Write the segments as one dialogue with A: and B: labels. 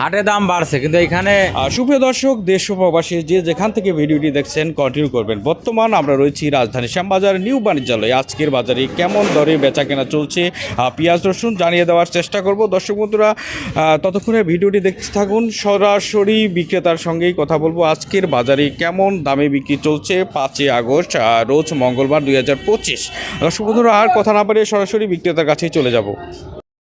A: হাটে দাম বাড়ছে, কিন্তু এখানে
B: সুপ্রিয় দর্শক, দেশ প্রবাসী যে যেখান থেকে ভিডিওটি দেখছেন কন্টিনিউ করবেন। বর্তমান আমরা রয়েছি রাজধানী শ্যামবাজার নিউ বাণিজ্যালয়। আজকের বাজারে কেমন দরে বেচা কেনা চলছে পেঁয়াজ, রসুন জানিয়ে দেওয়ার চেষ্টা করব। দর্শক বন্ধুরা ততক্ষণে ভিডিওটি দেখতে থাকুন। সরাসরি বিক্রেতার সঙ্গেই কথা বলব। আজকের বাজারে কেমন দামে বিক্রি চলছে? পাঁচই আগস্ট রোজ মঙ্গলবার দুই হাজার পঁচিশ। দর্শক বন্ধুরা, আর কথা না বাড়িয়ে সরাসরি বিক্রেতার কাছেই চলে যাব।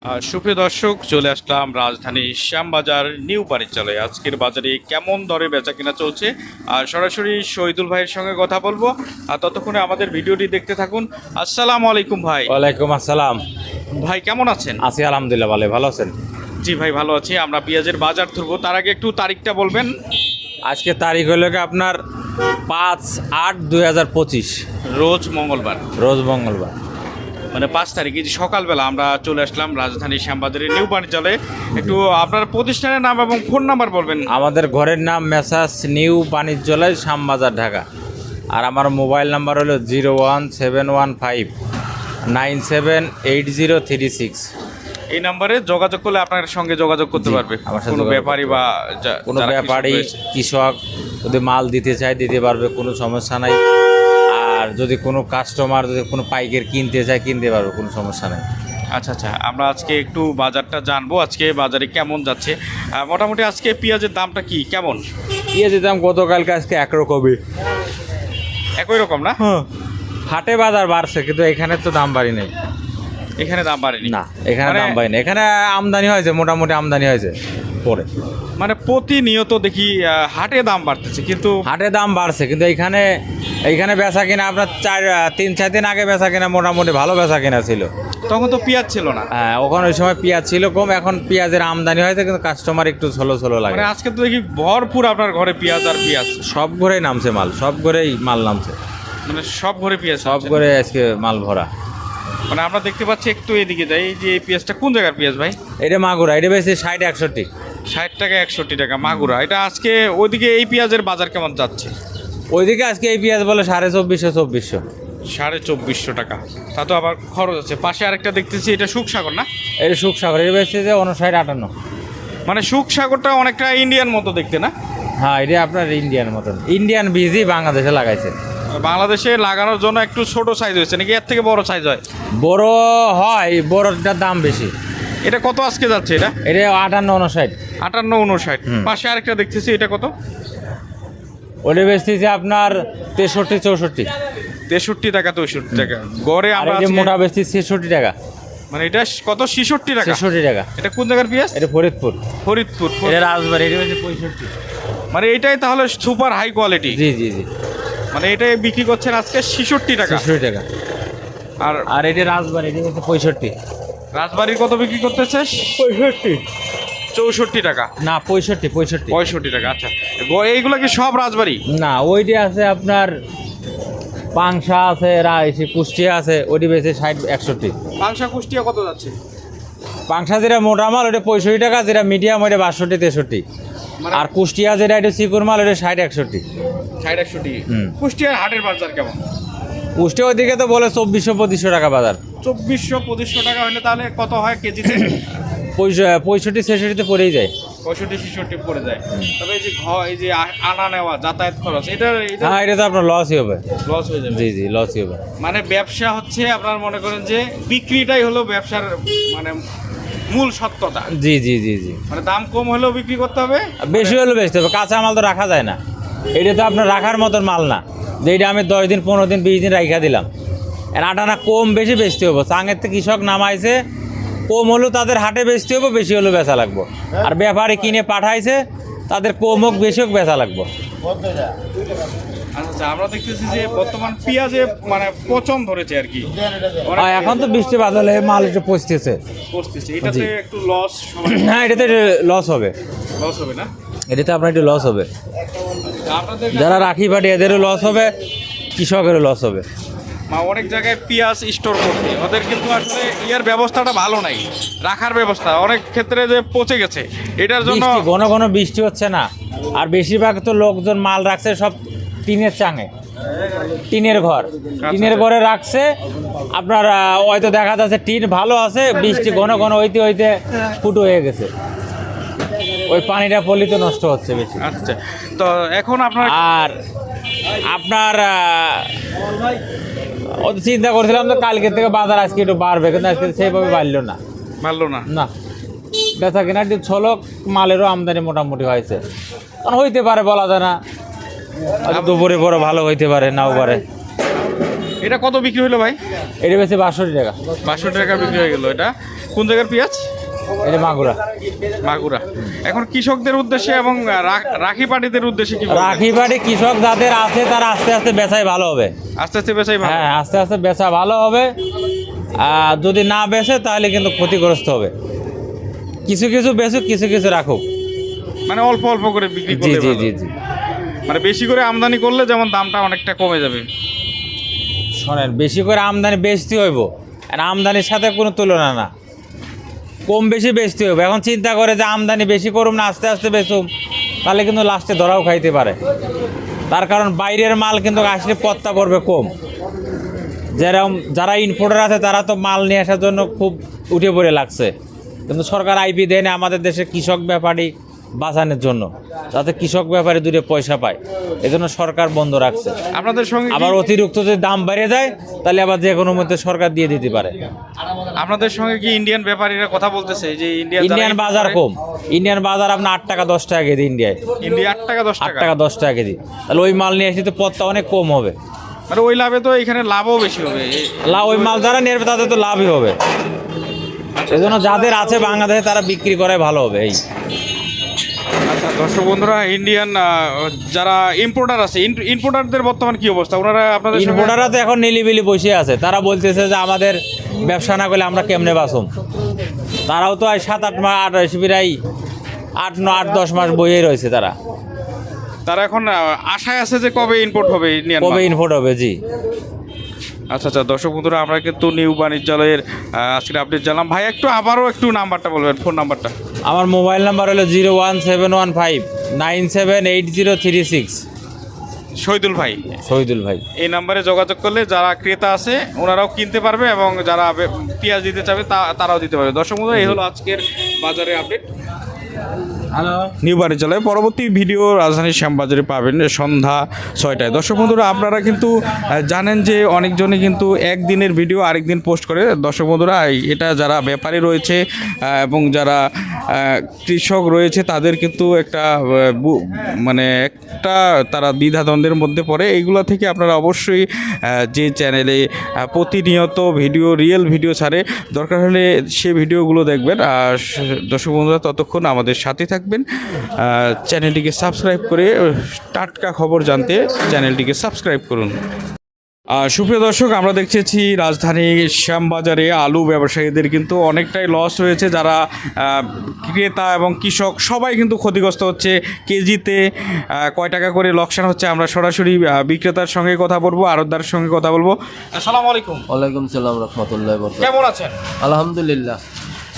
B: সুপ্রিয় দর্শক চলে আসলাম রাজধানী শ্যামবাজার নিউ বাণিজ্যালয়ে। আজকের বাজারে কেমন দরে বেচা কিনা চলছে? আর সরাসরি শহীদুল ভাইয়ের সঙ্গে কথা বলব। আর ততক্ষণে আমাদের ভিডিওটি দেখতে থাকুন। আসসালামু আলাইকুম ভাই।
A: ওয়ালাইকুম আসসালাম।
B: ভাই কেমন আছেন?
A: আছি আলহামদুলিল্লাহ ভালো ভালো আছেন?
B: জি ভাই ভালো আছি। আমরা পেঁয়াজের বাজার ধরবো। তার আগে একটু তারিখটা বলবেন।
A: আজকে তারিখ হলো কি আপনার পাঁচ আট দুই হাজার পঁচিশ।
B: রোজ মঙ্গলবার।
A: রোজ মঙ্গলবার।
B: মানে পাঁচ তারিখে যে সকালবেলা আমরা চলে আসলাম রাজধানী শ্যামবাজারের নিউ বাণিজ্যালয়ে। একটু আপনার প্রতিষ্ঠানের নাম এবং ফোন নাম্বার বলবেন।
A: আমাদের ঘরের নাম মেসাস নিউ বাণিজ্যালয় শ্যামবাজার ঢাকা। আর আমার মোবাইল নাম্বার হলো zero one seven one five nine seven eight zero three six.
B: এই নাম্বারে যোগাযোগ করলে আপনার সঙ্গে যোগাযোগ করতে পারবে। কোনো ব্যাপারী বা
A: কোনো ব্যাপারী কৃষক যদি মাল দিতে চায় দিতে পারবে কোনো সমস্যা নাই। আর যদি কোনো কাস্টমার যদি কোনো পাইকের কিনতে চায় কিনতে পারবে কোনো সমস্যা নাই।
B: আচ্ছা আচ্ছা আমরা আজকে একটু বাজারটা জানব আজকে বাজারে কেমন যাচ্ছে। মোটামুটি আজকে পেঁয়াজের দামটা কি কেমন?
A: পেঁয়াজের দাম গতকালকে আজকে একরকমই
B: একই রকম না?
A: হাটে বাজার বাড়ছে কিন্তু এখানে তো দাম বাড়ি নেই।
B: এখানে দাম বাড়েনি?
A: না এখানে
B: মানে-
A: দাম বাড়ি নেই। এখানে আমদানি হয়েছে মোটামুটি আমদানি হয়েছে। পরে।
B: মানে প্রতিনিয়ত দেখি হাটে দাম বাড়তেছে কিন্তু
A: হাটে দাম বাড়ছে কিন্তু এইখানে এইখানে বেচা কিনা আপনার চার তিন চার দিন আগে বেচা কিনা মোটামুটি ভালো বেচা কিনা ছিল।
B: তখন তো পেঁয়াজ ছিল না।
A: হ্যাঁ ওখানে ওই সময় পেঁয়াজ ছিল কম এখন পেঁয়াজের আমদানি হয়েছে কিন্তু কাস্টমার একটু ছোলো ছোলো লাগে।
B: মানে আজকে তো দেখি ভরপুর আপনার ঘরে পেঁয়াজ আর পেঁয়াজ।
A: সব ঘরেই নামছে মাল সব ঘরেই মাল নামছে।
B: মানে সব ঘরে পেঁয়াজ
A: সব ঘরে আজকে মাল ভরা।
B: মানে আমরা দেখতে পাচ্ছি একটু এদিকে যাই এই যে এই পেঁয়াজটা কোন জায়গার পেঁয়াজ ভাই?
A: এটা মাগুরা এটা বেশি ষাট একষট্টি।
B: ষাট টাকা একষট্টি টাকা মাগুরা। এটা আজকে ওইদিকে এই পেঁয়াজের বাজার কেমন যাচ্ছে?
A: ওইদিকে আজকে এই পেঁয়াজ বলে সাড়ে চব্বিশশো চব্বিশশো।
B: সাড়ে চব্বিশশো টাকা। তা তো আবার খরচ আছে। পাশে আরেকটা দেখতেছি এটা সুখসাগর না?
A: এটা সুখ সাগর এটা বেশি যে উনষাট আটান্ন।
B: মানে সুখসাগরটা অনেকটা ইন্ডিয়ান মতো দেখতে না?
A: হ্যাঁ এটা আপনার ইন্ডিয়ান মতন। ইন্ডিয়ান বীজই বাংলাদেশে লাগাইছে।
B: বাংলাদেশে লাগানোর জন্য একটু ছোট সাইজ হয়েছে নাকি এর থেকে বড় সাইজ হয়?
A: বড় হয় বড়টার দাম বেশি।
B: এটা কত আজকে যাচ্ছে এটা?
A: এটা আটান্ন উনষাট
B: আটান্ন উনষাট। পাশে আরেকটা দেখতেছি এটা কত?
A: ওটা বেচতেছে আপনার তেষট্টি চৌষট্টি।
B: তেষট্টি টাকা চৌষট্টি টাকা। গড়ে
A: আর
B: আমরা
A: এই যে মোটা বেচছি ছেষট্টি টাকা।
B: মানে এটা কত? ছেষট্টি টাকা?
A: ছেষট্টি টাকা।
B: এটা কোন জায়গার পেঁয়াজ?
A: এটা ফরিদপুর।
B: ফরিদপুর
A: এটা রাজবাড়ি এটা বেচছে পঁয়ষট্টি।
B: মানে এটাই তাহলে সুপার হাই কোয়ালিটি।
A: জি জি জি।
B: মানে এটাই বিক্রি করছেন আজকে ছেষট্টি টাকা।
A: ছেষট্টি টাকা।
B: আর
A: আর এটা রাজবাড়ি এটা পঁয়ষট্টি।
B: রাজবাড়ির কত বিক্রি করতেছে?
A: পঁয়ষট্টি।
B: চৌষট্টি টাকা।
A: না পঁয়ষট্টি পঁয়ষট্টি।
B: পঁয়ষট্টি টাকা আচ্ছা। এইগুলো কি সব রাজবাড়ি?
A: না ওইটি আছে আপনার পাংশা আছে রাইসি কুষ্টিয়া আছে ওইটি বেশি ষাট একষট্টি।
B: পাংশা কুষ্টিয়া কত যাচ্ছে?
A: পাংশা যেটা মোটা মাল ওটা পঁয়ষট্টি টাকা যেটা মিডিয়াম ওইটা বাষট্টি তেষট্টি।
B: মানে-
A: আর কুষ্টিয়া যেটা এটা চিকুর মাল ওটা ষাট একষট্টি।
B: ষাট একষট্টি। কুষ্টিয়ার হাটের বাজার কেমন?
A: কুষ্টিয়া ওইদিকে তো বলে চব্বিশশো পঁচিশশো টাকা বাজার।
B: চব্বিশশো পঁচিশশো টাকা হলে তাহলে কত হয় কেজিতে
A: পঁয়ষট্টি ছেষট্টিতে পড়েই যায়।
B: পঁয়ষট্টি ছেষট্টি পড়ে যায়। তবে এই যে ঘর এই যে আনা নেওয়া যাতায়াত খরচ এটা
A: হ্যাঁ এটা তো আপনার লসই হবে।
B: লস হয়ে যাবে।
A: জি জি লসই হবে।
B: মানে ব্যবসা হচ্ছে আপনার মনে করেন যে বিক্রিটাই হলো ব্যবসার মানে মূল সত্যতা।
A: জি জি জি জি।
B: মানে দাম কম হলেও বিক্রি করতে হবে।
A: বেশি হলে বেচতে হবে কাঁচা মাল তো রাখা যায় না। এটা তো আপনার রাখার মতন মাল না। যে এটা আমি দশ দিন পনেরো দিন বিশ দিন রাখা দিলাম। এর আটানা কম বেশি বেচতে হব। চাঙের থেকে কৃষক নামাইছে কম হলেও তাদের হাটে বেচতে হব বেশি হলেও বেচা লাগবো। আর ব্যাপারে কিনে পাঠাইছে তাদের কম হোক বেশি হোক বেচা লাগবো।
B: আচ্ছা আচ্ছা আমরা দেখতেছি যে বর্তমান পেঁয়াজে মানে পচন ধরেছে আর কি।
A: এখন তো বৃষ্টি বাদলে মাল একটু পচতেছে।
B: করতেছে এটাতে একটু লস
A: হ্যাঁ এটাতে লস হবে।
B: লস হবে না?
A: এটাতে আপনার একটু লস হবে। যারা রাখি পাটি এদেরও লস হবে কৃষকেরও লস হবে।
B: মা অনেক জায়গায় পেঁয়াজ স্টোর করতে ওদের কিন্তু আসলে ইয়ার ব্যবস্থাটা ভালো নাই রাখার ব্যবস্থা অনেক ক্ষেত্রে যে পচে গেছে এটার জন্য
A: ঘন ঘন বৃষ্টি হচ্ছে না। আর বেশিরভাগ তো লোকজন মাল রাখছে সব টিনের চাঙে টিনের ঘর। টিনের ঘরে রাখছে আপনার হয়তো দেখা যাচ্ছে টিন ভালো আছে বৃষ্টি ঘন ঘন হইতে হইতে ফুটো হয়ে গেছে। ওই পানিটা পলিত নষ্ট হচ্ছে বেশি।
B: আচ্ছা তো এখন আপনার
A: আর আপনার তো চিন্তা করছিলাম তো কালকে থেকে বাজার আজকে একটু বাড়বে কিন্তু আজকে সেইভাবে বাড়লো না।
B: বাড়লো না?
A: না। বেচা কিনা একটু ছলক মালেরও আমদানি মোটামুটি হয়েছে। কারণ হইতে পারে বলা যায় না। দুপুরে পরে ভালো হইতে পারে নাও পারে।
B: এটা কত বিক্রি হলো ভাই?
A: এটা বেশি বাষট্টি টাকা।
B: বাষট্টি টাকা বিক্রি হয়ে গেলো। এটা কোন জায়গার পেঁয়াজ?
A: এটা মাগুরা।
B: মাগুরা। এখন কৃষকদের উদ্দেশ্যে এবং রাখি পাটিদের উদ্দেশ্যে কি?
A: রাখি বাড়ি কৃষক যাদের আছে তারা আস্তে আস্তে বেচাই ভালো হবে।
B: আস্তে আস্তে বেচাই ভালো।
A: হ্যাঁ আস্তে আস্তে বেচা ভালো হবে। আর যদি না বেচে তাহলে কিন্তু ক্ষতিগ্রস্ত হবে। কিছু কিছু বেচুক কিছু কিছু রাখুক।
B: মানে অল্প অল্প করে বিক্রি
A: জি জি জি জি।
B: মানে বেশি করে আমদানি করলে যেমন দামটা অনেকটা কমে যাবে।
A: শোনেন বেশি করে আমদানি বেচতে হইব। আর আমদানির সাথে কোনো তুলনা না। কম বেশি বেচতে হবে এখন চিন্তা করে যে আমদানি বেশি করুম না, আস্তে আস্তে বেচুম, তাহলে কিন্তু লাস্টে ধরাও খাইতে পারে। তার কারণ বাইরের মাল কিন্তু আসলে পত্তা পড়বে কম। যেরকম যারা ইনপোর্টার আছে, তারা তো মাল নিয়ে আসার জন্য খুব উঠে পড়ে লাগছে। কিন্তু সরকার আইপি দেয় না, আমাদের দেশে কৃষক ব্যাপারী বাঁচানোর জন্য যাতে কৃষক ব্যাপারে দূরে পয়সা পায়। এজন্য সরকার বন্ধ রাখছে।
B: আপনাদের সঙ্গে
A: আবার অতিরিক্ত যদি দাম বেড়ে যায় তাহলে আবার যে কোনো মধ্যে সরকার দিয়ে দিতে পারে।
B: আপনাদের সঙ্গে কি ইন্ডিয়ান ব্যাপারীরা কথা বলতেছে? যে ইন্ডিয়া
A: ইন্ডিয়ান বাজার কম। ইন্ডিয়ান বাজার আপনার আট টাকা দশ টাকা কেজি ইন্ডিয়ায়
B: ইন্ডিয়া আট টাকা দশ
A: আট
B: টাকা?
A: দশ টাকা কেজি। তাহলে ওই মাল নিয়ে আসলে তো পথটা অনেক কম হবে।
B: মানে ওই লাভে তো এখানে লাভও বেশি হবে।
A: লাভ ওই মাল যারা নেবে তাদের তো লাভই হবে। এই জন্য যাদের আছে বাংলাদেশে তারা বিক্রি করে ভালো হবে এই।
B: আচ্ছা দর্শক বন্ধুরা ইন্ডিয়ান যারা ইম্পোর্টার আছে ইম্পোর্টারদের বর্তমান কি অবস্থা? ওনারা আপনাদের
A: ইনভোটাররা তো এখন নিলিবিলি বসে আছে। তারা বলতেছে যে আমাদের ব্যবসা না করলে আমরা কেমনে বাসুম তারাও তো সাত আট মাস আট শিবিরাই আট ন আট দশ মাস বইয়ে রয়েছে তারা।
B: তারা এখন আশায় আছে যে কবে ইম্পোর্ট হবে ইন্ডিয়ান
A: কবে ইনভোট হবে জি।
B: আচ্ছা আচ্ছা দর্শক বন্ধুরা আমরা কিন্তু নিউ বাণিজ্যালয়ের আজকের আপডেট জানলাম। ভাই একটু আবারও একটু নাম্বারটা বলবেন ফোন নাম্বারটা
A: আমার মোবাইল নাম্বার হলো zero one seven one five nine seven eight zero three six.
B: Shahidul ভাই।
A: শহীদুল ভাই।
B: এই নাম্বারে যোগাযোগ করলে যারা ক্রেতা আছে ওনারাও কিনতে পারবে এবং যারা পেঁয়াজ দিতে চাবে তা- তারাও দিতে পারবে। দর্শক এই হলো আজকের বাজারে আপডেট নিউ বাণিজ্যালয়ে পরবর্তী ভিডিও রাজধানীর শ্যামবাজারে পাবেন, সন্ধ্যা ছয়টায়। দর্শক বন্ধুরা, আপনারা কিন্তু জানেন যে অনেকজনই কিন্তু একদিনের ভিডিও আরেকদিন পোস্ট করে। দর্শক বন্ধুরা এটা যারা ব্যাপারী রয়েছে এবং যারা কৃষক রয়েছে, তাদের কিন্তু একটা মানে একটা তারা দ্বিধাদ্বন্দ্বের মধ্যে পড়ে। এইগুলো থেকে আপনারা অবশ্যই যে চ্যানেলে প্রতিনিয়ত ভিডিও রিয়েল ভিডিও ছাড়ে। দরকার হলে সে ভিডিওগুলো দেখবেন। আর দর্শক বন্ধুরা, ততক্ষণ আমাদের সাথে থাকবেন চ্যানেলটিকে সাবস্ক্রাইব করে টাটকা খবর জানতে চ্যানেলটিকে সাবস্ক্রাইব করুন। সুপ্রিয় দর্শক আমরা দেখতেছি রাজধানী শ্যামবাজারে আলু ব্যবসায়ীদের কিন্তু অনেকটাই লস হয়েছে। যারা ক্রেতা এবং কৃষক সবাই কিন্তু ক্ষতিগ্রস্ত হচ্ছে। কেজিতে কয় টাকা করে লোকসান হচ্ছে আমরা সরাসরি বিক্রেতার সঙ্গে কথা বলব আরতদার সঙ্গে কথা বলব। আসসালামু আলাইকুম।
C: ওয়ালাইকুম সালাম রহমতুল্লাহ
B: কেমন আছেন?
C: আলহামদুলিল্লাহ।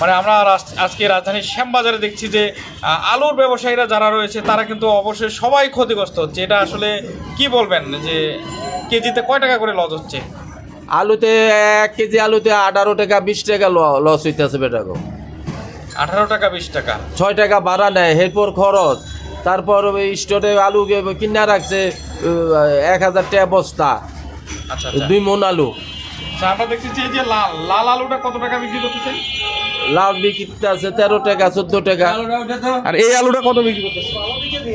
B: মানে আমরা আজকে রাজধানীর শ্যামবাজারে দেখছি যে আলুর ব্যবসায়ীরা যারা রয়েছে তারা কিন্তু অবশ্যই সবাই ক্ষতিগ্রস্ত হচ্ছে। এটা আসলে কি বলবেন যে কেজিতে কয় টাকা করে লস হচ্ছে?
C: আলুতে এক কেজি আলুতে আঠারো টাকা বিশ টাকা লস হইতেছে বেটাকে
B: আঠারো টাকা বিশ টাকা।
C: ছয় টাকা ভাড়া নেয় এরপর খরচ। তারপর ওই স্টোরে আলু গে- কিনা রাখছে এক হাজার টাকা বস্তা।
B: আচ্ছা আচ্ছা।
C: দুই মন আলু।
B: আমরা দেখতেছি যে যে লাল লাল আলুটা কত টাকা বিক্রি করতেছেন
C: লাল বিক্রিতে আছে তেরো টাকা চোদ্দ টাকা
B: আর এই আলুটা কত বিক্রি করতেছেন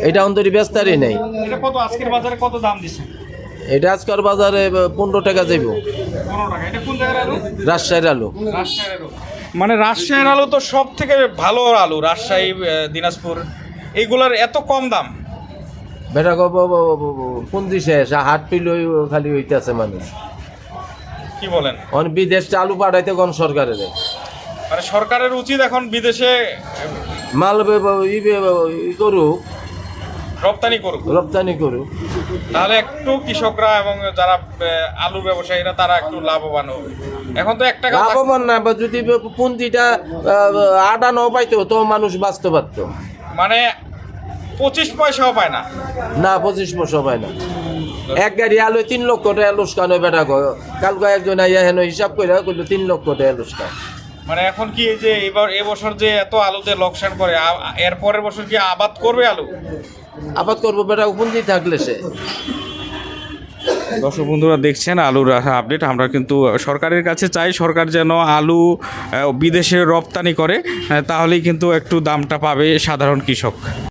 C: এটা অন্তরি বেস্তারই নেই
B: এটা কত আজকের বাজারে কত দাম
C: এটা আজকাল বাজারে পনেরো টাকা যাইব রাজশাহীর আলু
B: মানে রাজশাহীর আলু তো সব থেকে ভালো আলু রাজশাহী দিনাজপুর এইগুলার এত কম দাম
C: বেটা পুঞ্জি শেষ হাট পিল খালি হইতেছে মানুষ
B: কি বলেন?
C: অন বিদেশটা আলু পাঠাইতে কোন সরকারের
B: মানে সরকারের উচিত এখন বিদেশে
C: মাল বে- ই বে- ই করুক।
B: রপ্তানি করুক।
C: রপ্তানি করুক।
B: তাহলে একটু কৃষকরা এবং যারা আহ, আলু ব্যবসায়ীরা তারা একটু লাভবান হবে। এখন তো এক টাকা
C: লাভবান না বা যদি বে- পুঁজিটা আহ, আটানো পাইতো তো মানুষ বাঁচতে পারতো।
B: মানে পঁচিশ পয়সাও পায় না।
C: না পঁচিশ বছর পায় না। এক গাড়ি আলু তিন লক্ষ টাকা লুস্কান বেটা গো। কালকে একজন আইয়া হেন হিসাব করে কইলো তিন লক্ষ টাকা লুস্কান।
B: মানে এখন কি এই যে এবার এবছর যে এত আলুতে লোকসান করে আ- এর পরের বছর কি আবাদ করবে আলু?
C: আবাদ করব বেটা উপন্দি থাকলে সে।
B: দর্শক বন্ধুরা দেখছেন আলুর আপডেট আমরা কিন্তু সরকারের কাছে চাই সরকার যেন আলু বিদেশে রপ্তানি করে তাহলেই কিন্তু একটু দামটা পাবে সাধারণ কৃষক।